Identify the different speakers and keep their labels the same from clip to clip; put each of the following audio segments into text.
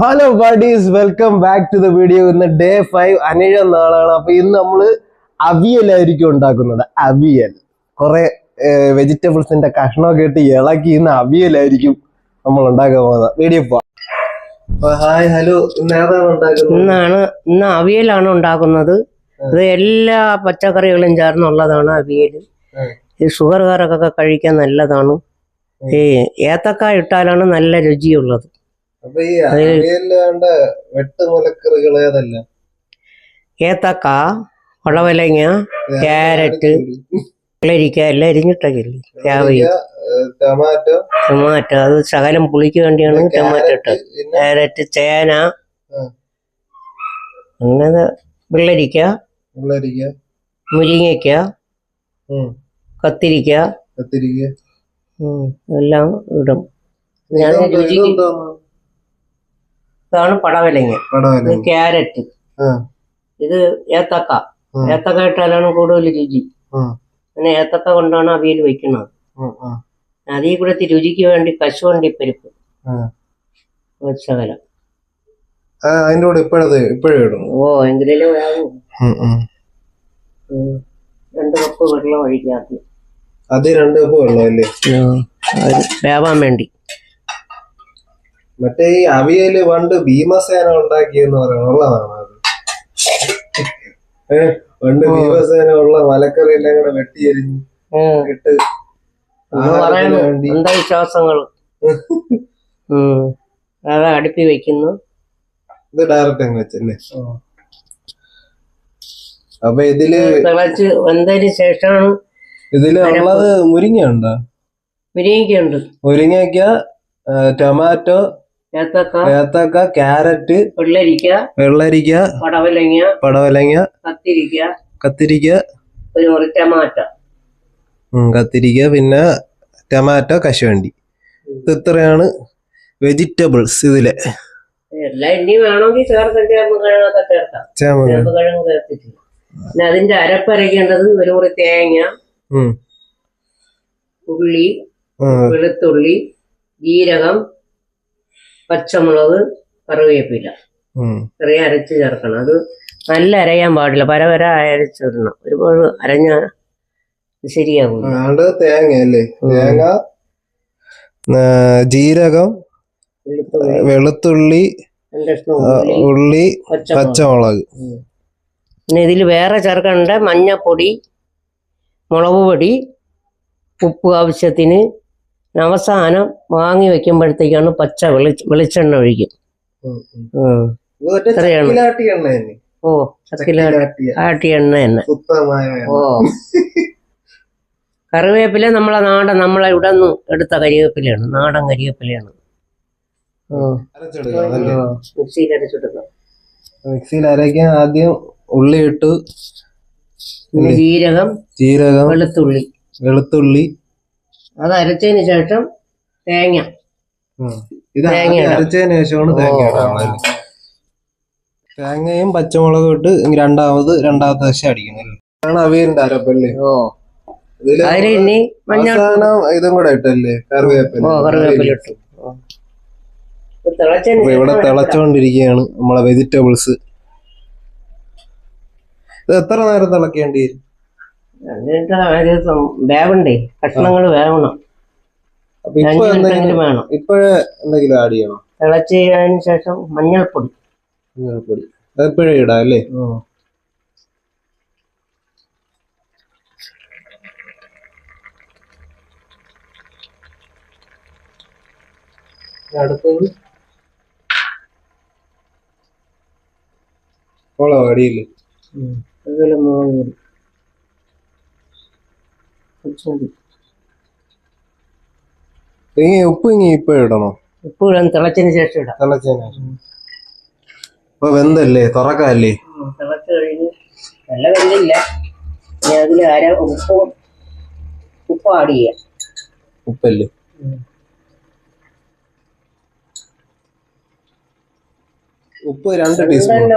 Speaker 1: Hello buddies welcome back to the video ഇന്ന് day five അനിഴ നാളാണ്. അപ്പൊ ഇന്ന് നമ്മൾ അവിയലായിരിക്കും ഉണ്ടാക്കുന്നത്. അവിയൽ. കുറെ വെജിറ്റബിൾസിന്റെ കഷ്ണമൊക്കെ ഇട്ട് ഇളക്കി ഇന്ന് അവിയലായിരിക്കും നമ്മൾ ഉണ്ടാക്കാൻ പോകുന്നത്. വീഡിയോ ഹായ് ഹലോ
Speaker 2: ഇന്നാണ് ഇന്ന് അവിയലാണ് ഉണ്ടാക്കുന്നത്. ഇത് എല്ലാ പച്ചക്കറികളും ചേർന്നുള്ളതാണ് അവിയൽ. ഈ ഷുഗർ ഷുഗർകാരൊക്കെ കഴിക്കാൻ നല്ലതാണ്. ഈ ഏത്തക്കായ ഇട്ടാലാണ് നല്ല രുചിയുള്ളത്.
Speaker 1: അപ്പൊ ഈ വെട്ടുമുലക്കറികൾ ഏതല്ല?
Speaker 2: ഏത്തക്ക വളവലങ്ങ ക്യാരറ്റ് വെള്ളരിക്ക എല്ലാം എരിഞ്ഞിട്ടൊക്കെ രാവിലെ.
Speaker 1: ടൊമാറ്റോ.
Speaker 2: ടൊമാറ്റോ. അത് ശകലം പുളിക്ക് വേണ്ടിയാണ് ടൊമാറ്റോ ഇട്ടത്. ക്യാരറ്റ് ചേന. അങ്ങനെ വെള്ളരിക്ക
Speaker 1: വെള്ളരിക്ക.
Speaker 2: മുരിങ്ങയ്ക്ക. കത്തിരിക്ക.
Speaker 1: കത്തിരിക്ക.
Speaker 2: എല്ലാം ഇടും. ഞാൻ രുചിക്ക്? ഇതാണ് പടവലങ്ങ. ഇത് ക്യാരറ്റ്. ഇത് ഏത്തക്ക. ഏത്തക്ക ഇട്ടാലാണ് കൂടുതൽ രുചി. അങ്ങനെ ഏത്തക്ക കൊണ്ടാണ് അവിയൽ വയ്ക്കുന്നത് അതീ കൂടത്തി രുചിക്ക് വേണ്ടി കശുവണ്ടി പരിപ്പ് ശകലം
Speaker 1: അതിന്റെ കൂടെ ഇപ്പോഴത്തെ ഇപ്പോഴേ ഇടും.
Speaker 2: ഓ എങ്കിലേ. രണ്ട് കപ്പ് വെള്ളം ഒഴിക്കാത്ത
Speaker 1: അത് രണ്ട് കപ്പ് വെള്ളം അല്ലേ
Speaker 2: വേവാൻ വേണ്ടി.
Speaker 1: മറ്റേ ഈ അവിയൽ പണ്ട് ഭീമസേന ഉണ്ടാക്കിയെന്ന് പറയുന്നത് ഉള്ളതാണ് അത്. പണ്ട് ഭീമസേന ഉള്ള മലക്കറി എല്ലാം കൂടെ വെട്ടിയെരിഞ്ഞ്. ഇട്ട്
Speaker 2: അന്ധവിശ്വാസങ്ങൾ. അത് അടുപ്പി വെക്കുന്നു.
Speaker 1: ഇത് ഡയറക്റ്റ് അങ്ങ് വെച്ചല്ലേ? അപ്പൊ ഇതിൽ
Speaker 2: തിളച്ച് വന്നതിന് ശേഷമാണ്
Speaker 1: ഇതിൽ ഉള്ളത് മുരിങ്ങ ഉണ്ടോ
Speaker 2: മുരിങ്ങയ്ക്കുണ്ട്.
Speaker 1: മുരിങ്ങയ്ക്ക ടൊമാറ്റോ
Speaker 2: ഏത്തക്ക
Speaker 1: ക്യാരറ്റ്
Speaker 2: വെള്ളരിക്ക
Speaker 1: വെള്ളരിക്ക
Speaker 2: പടവലങ്ങ
Speaker 1: പടവലങ്ങ
Speaker 2: കത്തിരിക്ക
Speaker 1: കത്തിരിക്ക
Speaker 2: ഒരു മുറി ടമാറ്റ.
Speaker 1: കത്തിരിക്ക പിന്നെ ടൊമാറ്റോ കശുവണ്ടി. ഇത് ഇത്രയാണ് വെജിറ്റബിൾസ് ഇതിലെ.
Speaker 2: എല്ലാം ഇനി വേണമെങ്കിൽ ചേർക്കാം ചേർത്തിട്ടില്ല. പിന്നെ അതിന്റെ അരപ്പരയ്ക്കേണ്ടത് ഒരു മുറി തേങ്ങ ഉള്ളി വെളുത്തുള്ളി ജീരകം പച്ചമുളക് കറിവേപ്പില. ചെറിയ അരച്ച് ചേർക്കണം. അത് നല്ല അരയാൻ പാടില്ല. പര പരവര അരച്ചിടണം. ഒരുപാട് അരഞ്ഞ ശരിയാകും
Speaker 1: തേങ്ങ അല്ലേ തേങ്ങ ജീരകം
Speaker 2: വെളുത്തുള്ളി. ഉള്ളി പച്ചമുളക്. പിന്നെ ഇതിൽ വേറെ ചേർക്കണ്ട മഞ്ഞപ്പൊടി മുളക് പൊടി ഉപ്പ് ആവശ്യത്തിന് അവസാനം വാങ്ങി വെക്കുമ്പോഴത്തേക്കാണ് പച്ച വെളി വെളിച്ചെണ്ണ ഒഴിക്കും.
Speaker 1: ചക്കിലാട്ടി
Speaker 2: ഓ ആട്ടി എണ്ണ തന്നെ. ഓ. കറിവേപ്പില നമ്മളെ നാടൻ നമ്മളെ ഇവിടെ നിന്ന് എടുത്ത കരിവേപ്പിലയാണ്. നാടൻ കരിവേപ്പിലയാണ്. മിക്സിയിൽ അരച്ചെടുക്കാം
Speaker 1: മിക്സിയിൽ അരയ്ക്കാൻ ആദ്യം ഉള്ളി ഇട്ടു
Speaker 2: ജീരകം
Speaker 1: ജീരകം
Speaker 2: വെളുത്തുള്ളി.
Speaker 1: വെളുത്തുള്ളി
Speaker 2: അത് അരച്ചതിന് ശേഷം തേങ്ങ.
Speaker 1: ഇത് അരച്ചതിന് ശേഷമാണ് തേങ്ങ തേങ്ങയും പച്ചമുളകും ഇട്ട് രണ്ടാമത് രണ്ടാമത്തെ ദശ അടിക്കണം. ആണ് അവിയലിന്റെ അരപ്പല്ലേ.
Speaker 2: ഓ. അതിൽ ഇനി മഞ്ഞൾ
Speaker 1: ഇതും കൂടെ ഇട്ടല്ലേ? കറിവേപ്പില.
Speaker 2: കറിവേപ്പില ഇട്ടു.
Speaker 1: ഇവിടെ തിളച്ചോണ്ടിരിക്കുകയാണ് നമ്മളെ വെജിറ്റബിൾസ്. ഇത് എത്ര നേരം തിളക്കേണ്ടി വരും?
Speaker 2: വേവണ്ടേ? കഷ്ണങ്ങൾ വേവണം.
Speaker 1: അപ്പൊ ഇപ്പൊ എന്തെങ്കിലും
Speaker 2: വേണം.
Speaker 1: ഇപ്പോഴേ എന്തെങ്കിലും ആഡ് ചെയ്യണോ?
Speaker 2: ശേഷം മഞ്ഞൾപ്പൊടി.
Speaker 1: മഞ്ഞൾപ്പൊടി. എപ്പോഴേ ഇടാം അല്ലേ? അടുത്തത്. അടിയില്ലേ.
Speaker 2: അതുപോലെ മുളക് പൊടി.
Speaker 1: ഇനി ഉപ്പ് ഇനി ഇപ്പൊ ഇടണോ?
Speaker 2: ഉപ്പ് ഇടാൻ തിളച്ചതിന് ശേഷം ഇടാം.
Speaker 1: തിളച്ചതിന് ഇപ്പൊ വെന്തല്ലേ? തുറക്കല്ലേ?
Speaker 2: തിളച്ച് കഴിഞ്ഞ് നല്ല വെന്തില്ല. ഇനി അതിൽ അര ഉപ്പും ഉപ്പ് ആഡ് ചെയ്യാം.
Speaker 1: ഉപ്പല്ലേ? ഉപ്പ് രണ്ട് ടീസ്പൂൺ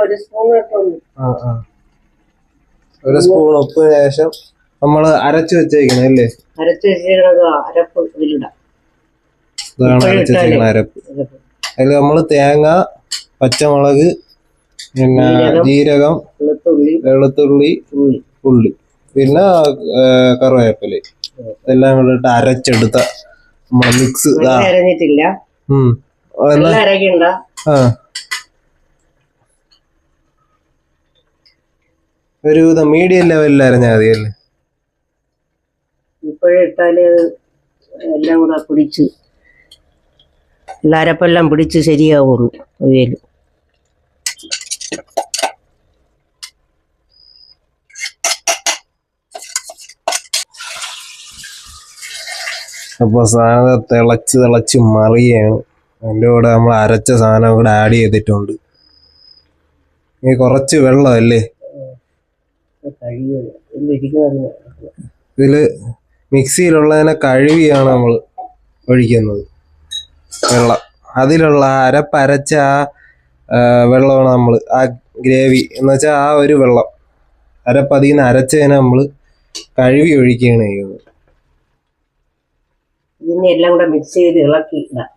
Speaker 2: ഒരു സ്പൂൺ
Speaker 1: ഉപ്പിന് ശേഷം നമ്മൾ അരച്ചു വെച്ചേക്കണം അല്ലേ?
Speaker 2: അരച്ച് അരപ്പ് ഇതിലിടാം.
Speaker 1: ഇതാണ് അരച്ചു വെച്ചേക്കണ അരപ്പ്.
Speaker 2: അതിൽ
Speaker 1: അതിൽ നമ്മൾ തേങ്ങ പച്ചമുളക് പിന്നെ
Speaker 2: ജീരകം. വെളുത്തുള്ളി ഉള്ളി.
Speaker 1: പിന്നെ കറിവേപ്പില. എല്ലാം കൂടെ ഇട്ട് അരച്ചെടുത്ത നമ്മളെ മിക്സ്
Speaker 2: ഒരുവിധം അരഞ്ഞിട്ടില്ല.
Speaker 1: ഉം.
Speaker 2: നല്ല അരക്കണ്ട.
Speaker 1: ആ. ഒരു മീഡിയം ലെവലിൽ അരഞ്ഞാൽ മതി അല്ലേ
Speaker 2: ഇപ്പോഴേ എല്ലാം കൂടെ പിടിച്ച് എല്ലാരപ്പെല്ലാം പിടിച്ച് ശരിയാവുള്ളൂ അവയിൽ
Speaker 1: അപ്പൊ സാധനം തിളച്ച് തിളച്ച് മറിയാണ്. അതിന്റെ കൂടെ നമ്മൾ അരച്ച സാധനം കൂടെ ആഡ് ചെയ്തിട്ടുണ്ട്. ഈ കുറച്ച്
Speaker 2: വെള്ളമല്ലേ?
Speaker 1: ഇതിൽ മിക്സിയിലുള്ളതിനെ കഴുകിയാണ് നമ്മൾ ഒഴിക്കുന്നത്. വെള്ളം. അതിലുള്ള അരപ്പരച്ച ആ വെള്ളമാണ് നമ്മൾ ആ ഗ്രേവി എന്ന് വെച്ചാൽ ആ ഒരു വെള്ളം. അരപ്പതിൽ നിന്ന് അരച്ചതിനെ നമ്മൾ കഴുകി ഒഴിക്കുകയാണ് ചെയ്യുന്നത്.
Speaker 2: ഇതിനെ എല്ലാം കൂടെ മിക്സ് ചെയ്ത് ഇളക്കി ഇടാം.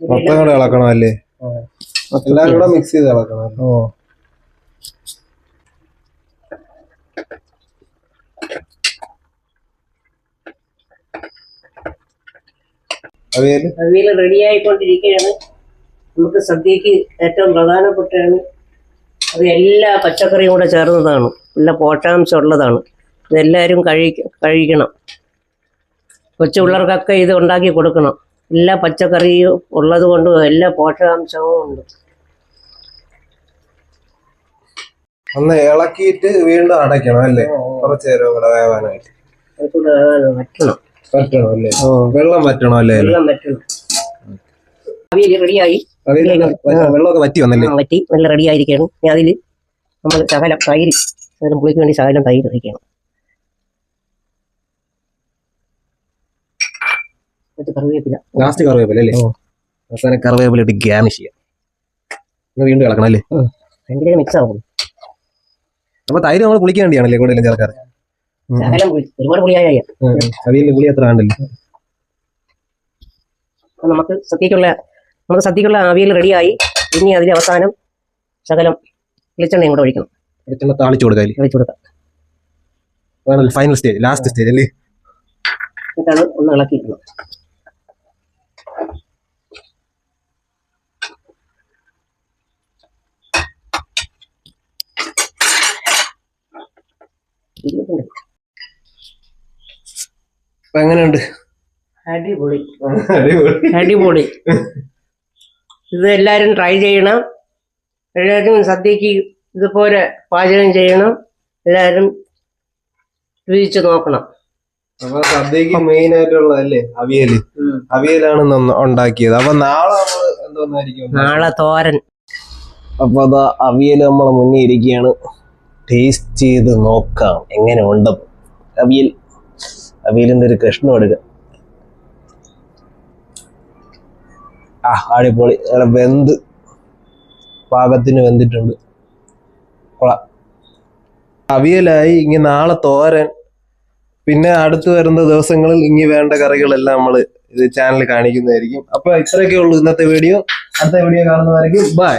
Speaker 1: മൊത്തം കൂടെ ഇളക്കണം അല്ലേ എല്ലാം കൂടെ മിക്സ് ചെയ്ത് ഇളക്കണം ഓ.
Speaker 2: അവിയൽ റെഡി ആയിക്കൊണ്ടിരിക്കുകയാണ് നമുക്ക് സദ്യക്ക് ഏറ്റവും പ്രധാനപ്പെട്ടാണ് അത് എല്ലാ പച്ചക്കറിയും കൂടെ ചേർന്നതാണ്. എല്ലാ പോഷകാംശം ഉള്ളതാണ് ഇതെല്ലാവരും കഴി കഴിക്കണം. കൊച്ചു പിള്ളേർക്കൊക്കെ ഇത് ഉണ്ടാക്കി കൊടുക്കണം. എല്ലാ പച്ചക്കറിയും ഉള്ളത് കൊണ്ട് എല്ലാ പോഷകാംശവും ഉണ്ട്.
Speaker 1: ഒന്ന് ഇളക്കിയിട്ട് വീണ്ടും അടയ്ക്കണം അല്ലേ? കുറച്ച് നേരം കൂടെ വേവാനായിട്ട്.
Speaker 2: വറ്റണം
Speaker 1: പറ്റണം അല്ലേ വെള്ളം പറ്റണം. അല്ലേ
Speaker 2: വെള്ളം വറ്റണം അവിയൽ റെഡിയായി
Speaker 1: അവിയൽ വെള്ളമൊക്കെ വറ്റി വന്നല്ലേ?
Speaker 2: വറ്റി നല്ല റെഡി ആയിരിക്കുകയാണ് ഇനി അതിൽ നമ്മൾ ശകലം തൈര് ശകലം പുളിക്ക് വേണ്ടി ശകലം തൈര് ഒഴിക്കണം. കറിവേപ്പില.
Speaker 1: ലാസ്റ്റ് കറിവേപ്പില അല്ലേ? അവസാനം കറിവേപ്പില ഇട്ട് ഗ്യാമിഷ് ചെയ്യാം. വീണ്ടും ഇളക്കണം അല്ലേ
Speaker 2: ഭയങ്കര മിക്സ് ആവും.
Speaker 1: അപ്പൊ തൈര് നമ്മൾ പുളിക്കാൻ വേണ്ടിയാണല്ലേ കൂടുതലും ചേർക്കാറ്?
Speaker 2: ശകലം ഒരുപാട്
Speaker 1: ഗുളിയായി അത്ര ആണ്ടല്ലേ
Speaker 2: നമുക്ക് സദ്യക്കുള്ള നമുക്ക് സദ്യക്കുള്ള അവിയൽ റെഡിയായി. ഇനി അതിന്റെ അവസാനം ശകലം വെളിച്ചെണ്ണയും കൂടെ ഒഴിക്കണം.
Speaker 1: വെളിച്ചെണ്ണ താളിച്ചു കൊടുക്കാൻ
Speaker 2: താളിച്ചു കൊടുക്കാം.
Speaker 1: ഫൈനൽ സ്റ്റേജ് ലാസ്റ്റ് സ്റ്റേജ് അല്ലേ?
Speaker 2: എന്നിട്ടാണ് ഒന്ന് ഇളക്കിയിരുന്നത്
Speaker 1: അപ്പൊ എങ്ങനെയുണ്ട്?
Speaker 2: അടിപൊളി. അടിപൊളി. ഇത് എല്ലാരും ട്രൈ ചെയ്യണം. എല്ലാവരും സദ്യക്ക് ഇതുപോലെ പാചകം ചെയ്യണം. എല്ലാരും രുചിച്ച് നോക്കണം.
Speaker 1: അപ്പൊ സദ്യക്ക് മെയിൻ ആയിട്ടുള്ള അല്ലേ അവിയൽ അവിയലാണ് ഉണ്ടാക്കിയത്. അപ്പൊ നാളെ നമ്മൾ എന്തോന്നായിരിക്കും
Speaker 2: നാളെ തോരൻ.
Speaker 1: അപ്പൊ അതാ അവിയൽ നമ്മളെ മുന്നേ ഇരിക്കുകയാണ്. ടേസ്റ്റ് ചെയ്ത് നോക്കാം. എങ്ങനെ ഉണ്ട് അവിയൽ. അവിയലിന്റെ ഒരു കഷ്ണം എടുക്കാം. ആ അടിപൊളി. വെന്ത്. പാകത്തിന് വെന്തിട്ടുണ്ട്. കൊള്ളാം. അവിയലായി ഇനി നാളെ തോരൻ. പിന്നെ അടുത്ത് വരുന്ന ദിവസങ്ങളിൽ ഇനി വേണ്ട കറികളെല്ലാം നമ്മൾ ഇത് ചാനൽ കാണിക്കുന്നതായിരിക്കും. അപ്പൊ ഇത്രയൊക്കെ ഉള്ളൂ ഇന്നത്തെ വീഡിയോ അടുത്ത വീഡിയോ കാണുന്നതായിരിക്കും ബൈ